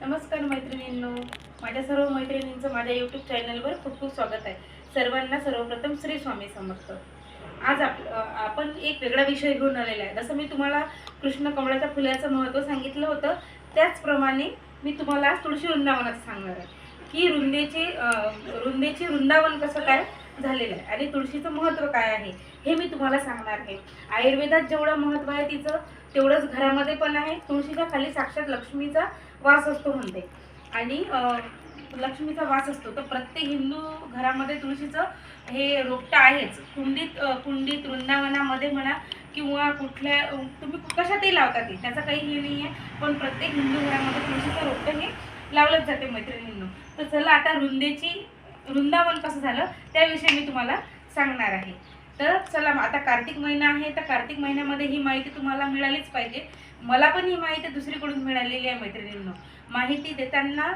नमस्कार मैत्रिणींनो. माझ्या सर्व मैत्रिणींचं माझ्या यूट्यूब चॅनलवर खूप खूप स्वागत आहे. सर्वांना सर्वप्रथम श्री स्वामी समर्थ. आज आप आपण एक वेगळा विषय घेऊन आलेला आहे. जसं मी तुम्हाला कृष्ण कमळाच्या फुलाचं महत्त्व सांगितलं होतं त्याचप्रमाणे मी तुम्हाला आज तुळशी वृंदावनाचं सांगणार आहे. की रुंदेचे रुंदेचे वृंदावन कसं काय झालेलं आहे आणि तुळशीचं महत्त्व काय आहे हे मी तुम्हाला सांगणार आहे. आयुर्वेदात जेवढं महत्त्व आहे तिचं तेवढंच घरामध्ये पण आहे. तुळशीच्या खाली साक्षात लक्ष्मीचा वास असतो म्हणते. आणि लक्ष्मीचा वास असतो. तर प्रत्येक हिंदू घरामध्ये तुळशीचं हे रोपटं आहेच. कुंडीत कुंडीत वृंदावनामध्ये म्हणा किंवा कुठल्या तुम्ही कशातही लावता ते त्याचा काही हे नाही आहे. पण प्रत्येक हिंदू घरामध्ये तुळशीचं रोपटं हे लावलंच जाते मैत्रिणींनो. तर चला आता रुंदेची वृंदावन कसं झालं त्याविषयी मी तुम्हाला सांगणार आहे. तर चला मग आता कार्तिक महिना आहे तर कार्तिक महिन्यामध्ये ही माहिती तुम्हाला मिळालीच पाहिजे. मला पण ही माहिती दुसरीकडून मिळालेली आहे मैत्रिणींनो. माहिती देताना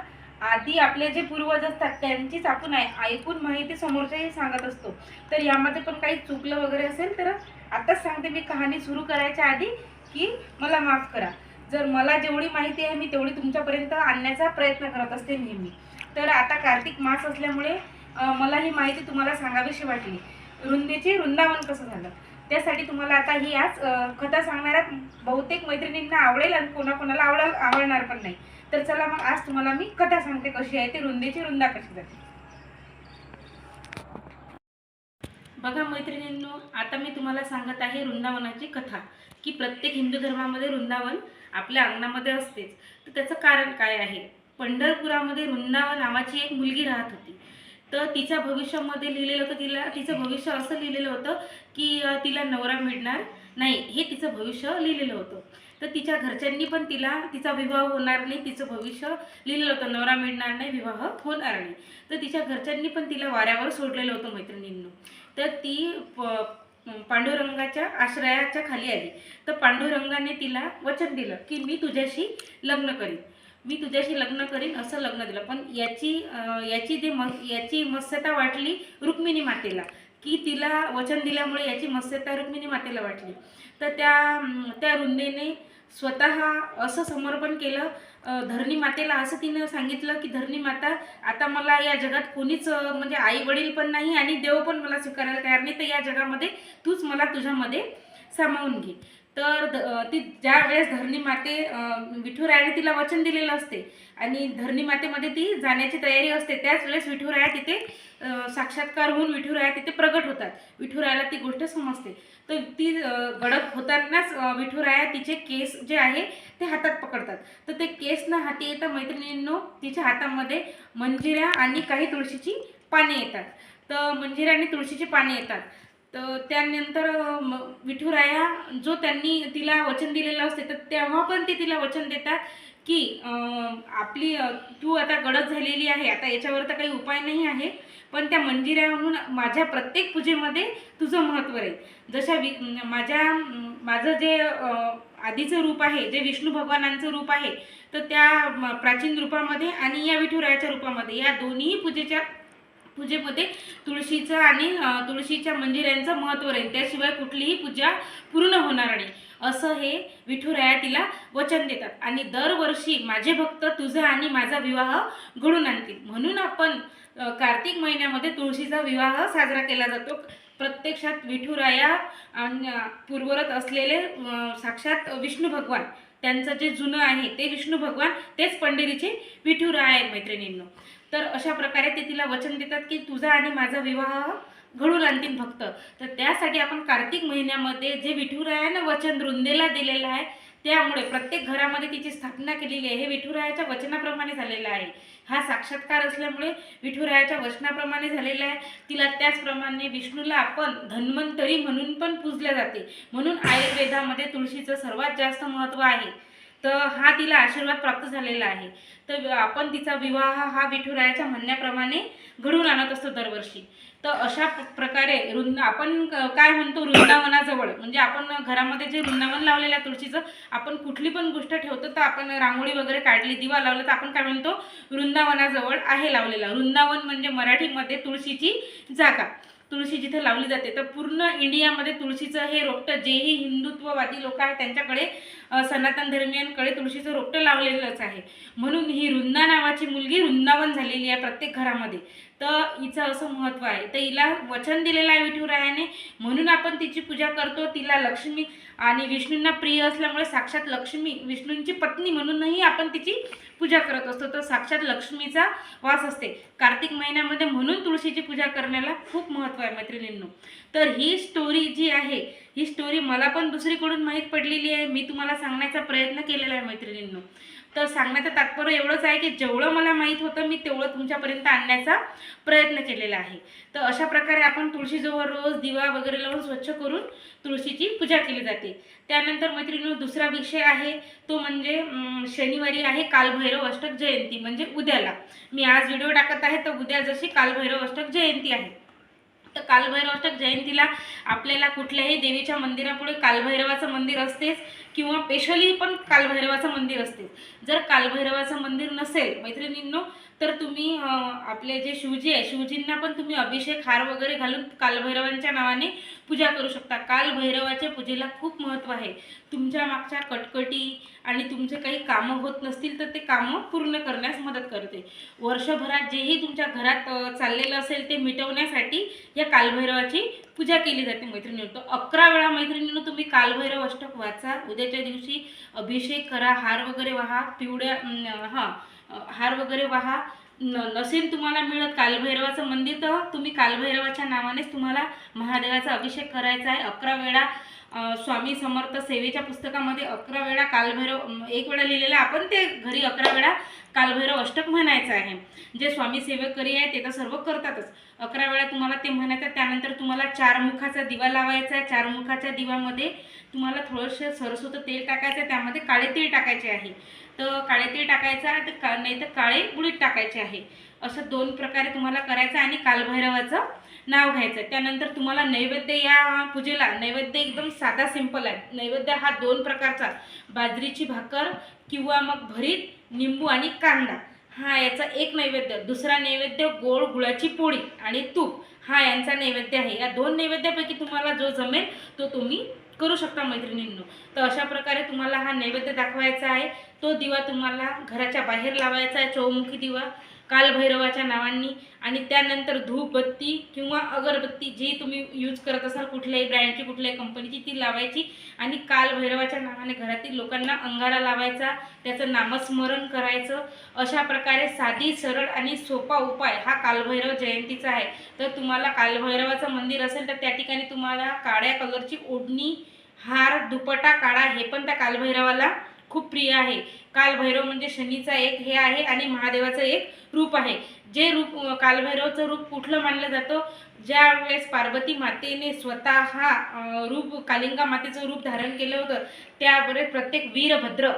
आधी आपले जे पूर्वज असतात त्यांचीच आपण ऐकून माहिती समोरच्याही सांगत असतो. तर यामध्ये पण काही चुकलं वगैरे असेल तर आताच सांगते मी कहाणी सुरू करायच्या आधी की मला माफ करा. जर मला जेवढी माहिती आहे मी तेवढी तुमच्यापर्यंत आणण्याचा प्रयत्न करत असते नेहमी. तर आता कार्तिक मास असल्यामुळे मला ही माहिती तुम्हाला सांगावीशी वाटली. रुंदीचे वृंदावन कसं झालं? त्यासाठी तुम्हाला आता ही आज कथा सांगणाऱ्या बहुतेक मैत्रिणींना आवडेल आणि कोणाकोणाला आवड आवडणार पण नाही. तर चला मग आज तुम्हाला मी कथा सांगते कशी आहे ती रुंदीची रुंदा कशी जाते बघा मैत्रिणींनो आता मी तुम्हाला सांगत आहे वृंदावनाची कथा की प्रत्येक हिंदू धर्मामध्ये वृंदावन आपल्या अंगणामध्ये असतेच. तर त्याचं कारण काय आहे? पंढरपुरामध्ये वृंदावन नावाची एक मुलगी राहत होती. तर तिच्या भविष्यामध्ये लिहिलेलं होतं तिला तिचं भविष्य असं लिहिलेलं होतं की तिला नवरा मिळणार नाही हे तिचं भविष्य लिहिलेलं होतं. तर तिच्या घरच्यांनी पण तिला तिचा विवाह होणार नाही तिचं भविष्य लिहिलेलं होतं. नवरा मिळणार नाही विवाह होणार नाही. तर तिच्या घरच्यांनी पण तिला वाऱ्यावर सोडलेलं होतं मैत्रिणींनो. तर ती प- पांडुरंगाच्या आश्रयाच्या खाली आली. तर पांडुरंगाने तिला वचन दिलं की मी तुझ्याशी लग्न करीन. मी तुझ्याशी लग्न करीन असं लग्न दिलं. पण याची याची जे म याची मत्स्यता वाटली रुक्मिणी मातेला की तिला वचन दिल्यामुळे याची मत्स्यता रुक्मिणी मातेला वाटली. तर त्या त्या रुंदेने स्वतः असं समर्पण केलं धरणी मातेला असं तिनं सांगितलं की धरणी माता आता मला या जगात कोणीच म्हणजे आई वडील पण नाही आणि देव पण मला स्वीकारायला तयार नाही तर या जगामध्ये तूच मला तुझ्यामध्ये सामावून घे. तर ती ज्या वेळेस धरणी माते विठुरायाने तिला वचन दिलेलं असते आणि धरणी मातेमध्ये ती जाण्याची तयारी असते त्याच वेळेस विठुराया तिथे साक्षात्कार होऊन विठुराया तिथे प्रगट होतात. विठुरायाला ती गोष्ट समजते. तर ती गडप होतानाच विठुराया तिचे केस जे आहे ते हातात पकडतात. तर ते केस न हाती येतं मैत्रिणींनो तिच्या हातामध्ये मंजिऱ्या आणि काही तुळशीची पाने येतात. तर मंजिऱ्या आणि तुळशीची पाने येतात. तर त्यानंतर विठुराया जो त्यांनी तिला वचन दिलेलं असते तर तेव्हा पण ते तिला वचन देतात की आपली तू आता गडद झालेली आहे आता याच्यावर तर काही उपाय नाही आहे पण त्या मंजिऱ्या म्हणून माझ्या प्रत्येक पूजेमध्ये तुझं महत्त्व आहे. जशा वि माझ्या माझं जे आधीचं रूप आहे जे विष्णू भगवानांचं रूप आहे तर त्या प्राचीन रूपामध्ये आणि या विठुरायाच्या रूपामध्ये या दोन्ही पूजेच्या पूजेमध्ये तुळशीचं आणि तुळशीच्या मंदिरांचं महत्त्व राहील. त्याशिवाय कुठलीही पूजा पूर्ण होणार नाही. असं हे विठुराया तिला वचन देतात. आणि दरवर्षी माझे भक्त तुझा आणि माझा विवाह घडून आणतील. म्हणून आपण कार्तिक महिन्यामध्ये तुळशीचा विवाह साजरा केला जातो. प्रत्यक्षात विठुराया आणि पूर्वरत असलेले साक्षात विष्णू भगवान. त्यांचं जे जुनं आहे ते विष्णू भगवान तेच पंढरीचे विठुराय आहेत मैत्रिणींनो. तर अशा प्रकारे ते तिला वचन देतात की तुझा आणि माझा विवाह घडून आणतील भक्त. तर त्यासाठी आपण कार्तिक महिन्यामध्ये जे विठुरायानं वचन रुंदेला दिलेलं आहे त्यामुळे प्रत्येक घरामध्ये तिची स्थापना केलेली आहे. हे विठुरायाच्या वचनाप्रमाणे झालेलं आहे. हा साक्षात्कार असल्यामुळे विठुरायाच्या वचनाप्रमाणे झालेला आहे. तिला त्याचप्रमाणे विष्णूला आपण धन्वंतरी म्हणून पण पूजल्या जाते. म्हणून आयुर्वेदामध्ये तुळशीचं सर्वात जास्त महत्त्व आहे. तर हा तिला आशीर्वाद प्राप्त झालेला आहे. तर आपण तिचा विवाह हा विठुरायाच्या म्हणण्याप्रमाणे घडून आणत असतो दरवर्षी. तर अशा प्रकारे वृंद आपण काय म्हणतो वृंदावनाजवळ म्हणजे आपण घरामध्ये जे वृंदावन लावलेलं आहे तुळशीचं आपण कुठली पण गोष्ट ठेवतो तर आपण रांगोळी वगैरे काढली दिवा लावला तर आपण काय म्हणतो वृंदावनाजवळ आहे लावलेला. वृंदावन म्हणजे मराठीमध्ये तुळशीची जागा. तुळशी जिथे लावली जाते तर पूर्ण इंडियामध्ये तुळशीचं हे रोपटं जेही हिंदुत्ववादी लोक आहेत त्यांच्याकडे सनातन धर्मियांकडे तुळशीचं रोपटं लावलेलंच आहे. म्हणून ही वृंदा नावाची मुलगी वृंदावन झालेली आहे प्रत्येक घरामध्ये. तर हिचं असं महत्त्व आहे. तर हिला वचन दिलेलं आहे विठुरायाने म्हणून आपण तिची पूजा करतो. तिला लक्ष्मी आणि विष्णूंना प्रिय असल्यामुळे साक्षात लक्ष्मी विष्णूंची पत्नी म्हणूनही आपण तिची पूजा करत असतो. तर साक्षात लक्ष्मीचा वास असते. कार्तिक महिन्यामध्ये म्हणून तुळशीची पूजा करण्याला खूप महत्त्व आहे मैत्रिणींनो. तर ही स्टोरी जी आहे ही स्टोरी मला पण दुसरीकडून माहीत पडलेली आहे. मी तुम्हाला सांगण्याचा प्रयत्न केलेला आहे मैत्रिणींनो. तर सांगण्याचं तात्पर्य एवढंच आहे की जेवढं मला माहीत होतं मी तेवढं तुमच्यापर्यंत आणण्याचा प्रयत्न केलेला आहे. तर अशा प्रकारे आपण तुळशीजवळ रोज दिवा वगैरे लावून स्वच्छ करून तुळशीची पूजा केली जाते. त्यानंतर मैत्रिणी दुसरा विषय आहे तो म्हणजे शनिवारी आहे कालभैरव अष्टक जयंती म्हणजे उद्याला. मी आज व्हिडिओ टाकत आहे तर उद्या जशी कालभैरव अष्टक जयंती आहे. तर कालभैरव जयंतीला आपल्याला कुठल्याही देवीच्या मंदिरापुढे कालभैरवाचं मंदिर असतेच किंवा स्पेशली पण कालभैरवाचं मंदिर असते जर कालभैरवाचं मंदिर नसेल मैत्रिणींनो तर तुम्ही आपले जे शिवजी आहे शिवजींना पण तुम्ही अभिषेक हार वगैरे घालून कालभैरवांच्या नावाने पूजा करू शकता. कालभैरवाच्या पूजेला खूप महत्त्व आहे. तुमच्या मागच्या कटकटी आणि तुमचे काही कामं होत नसतील तर ते कामं पूर्ण करण्यास मदत करते. वर्षभरात जेही तुमच्या घरात चाललेलं असेल ते मिटवण्यासाठी या कालभैरवाची पूजा केली जाते मैत्रिणी तर अकरा वेळा मैत्रिणीनं तुम्ही कालभैरव अष्टक वाचा. उद्याच्या दिवशी अभिषेक करा हार वगैरे वाहा पिवळ्या हां हार वगैरे वाहा. न नसेल तुम्हाला मिळत कालभैरवाचं मंदिर तर तुम्ही कालभैरवाच्या नावानेच तुम्हाला महादेवाचा अभिषेक करायचा आहे. अकरा वेळा स्वामी समर्थ सेवेच्या पुस्तकामध्ये अकरा वेळा कालभैरव एक वेळा लिहिलेलं आपण ते घरी अकरा वेळा कालभैरव अष्टक म्हणायचं आहे. जे स्वामी सेवेकरी आहे ते तर सर्व करतातच. अकरा वेळा तुम्हाला ते म्हणायचं त्यानंतर तुम्हाला चार मुखाचा दिवा लावायचा आहे. चार मुखाच्या दिव्यामध्ये तुम्हाला थोडंसं सरस्वत तेल टाकायचं आहे. त्यामध्ये काळे तेल टाकायचे आहे. तर काळे तेल टाकायचं आहे तर का नाही तर काळे बुडीत टाकायचे आहे. असं दोन प्रकारे तुम्हाला करायचं आहे आणि कालभैरवाचं नाव घ्यायचं. आहे त्यानंतर तुम्हाला नैवेद्य या पूजेला नैवेद्य एकदम साधा सिंपल आहे. नैवेद्य हा दोन प्रकारचा. बाजरीची भाकर किंवा मग भरीत निंबू आणि कांदा. हा याचा एक नैवेद्य. दुसरा नैवेद्य गोळ गुळाची पोळी आणि तूप. हा यांचा नैवेद्य आहे. या दोन नैवेद्यापैकी तुम्हाला जो जमेल तो तुम्ही करू शकता मैत्रिणींनो. तर अशा प्रकारे तुम्हाला हा नैवेद्य दाखवायचा आहे. तो दिवा तुम्हाला घराच्या बाहेर लावायचा आहे. चौमुखी दिवा. कालभैरवाच्या नावांनी आणि त्यानंतर धूपबत्ती किंवा अगरबत्ती जी तुम्ही यूज करत असाल कुठल्याही ब्रँडची कुठल्याही कंपनीची ती लावायची. आणि कालभैरवाच्या नावाने घरातील लोकांना अंगारा लावायचा त्याचं नामस्मरण करायचं. अशा प्रकारे साधी सरळ आणि सोपा उपाय हा कालभैरव जयंतीचा आहे. तर तुम्हाला कालभैरवाचं मंदिर असेल तर त्या ठिकाणी तुम्हाला काळ्या कलरची ओढणी हार दुपटा काळा हे पण त्या कालभैरवाला खूप प्रिय आहे. कालभैरव म्हणजे शनीचा एक हे आहे आणि महादेवाचं एक रूप आहे. जे रूप कालभैरवचं रूप कुठलं मानलं जातं? ज्या वेळेस पार्वती मातेने स्वतः हा रूप कालिंगा मातेचं रूप धारण केलं होतं त्यावेळेस प्रत्येक वीरभद्र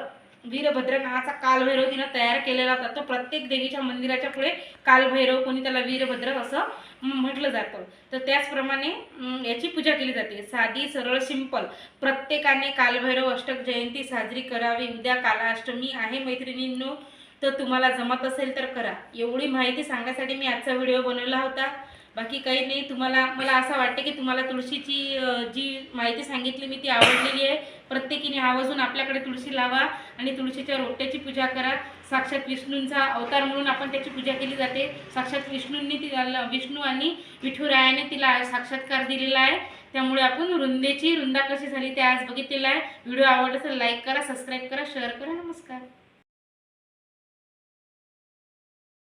वीरभद्र नावाचा कालभैरव तिनं तयार केलेला होता. तो प्रत्येक देवीच्या मंदिराच्या पुढे कालभैरव कोणी त्याला वीरभद्र असं म्हटलं जातं. तर त्याचप्रमाणे याची पूजा केली जाते. साधी सरळ सिंपल. प्रत्येकाने कालभैरव अष्टक जयंती साजरी करावी. उद्या कालाष्टमी आहे मैत्रिणींनो. तर तुम्हाला जमत असेल तर करा. एवढी माहिती सांगण्यासाठी मी आजचा व्हिडिओ बनवला होता. बाकी काही नाही तुम्हाला मला असं वाटतं की तुम्हाला तुळशीची जी माहिती सांगितली मी ती आवडलेली आहे. प्रत्येकीने आवाजून आपल्याकडे तुळशी लावा आणि तुळशीच्या रोट्याची पूजा करा. साक्षात विष्णूंचा अवतार म्हणून आपण त्याची पूजा केली जाते. साक्षात विष्णूंनी ती विष्णू आणि विठुरायाने तिला साक्षात्कार दिलेला आहे. त्यामुळे आपण वृंदेची वृंदा कशी झाली ते आज बघितलेलं आहे. व्हिडिओ आवडला तर लाईक करा सबस्क्राईब करा शेअर करा नमस्कार.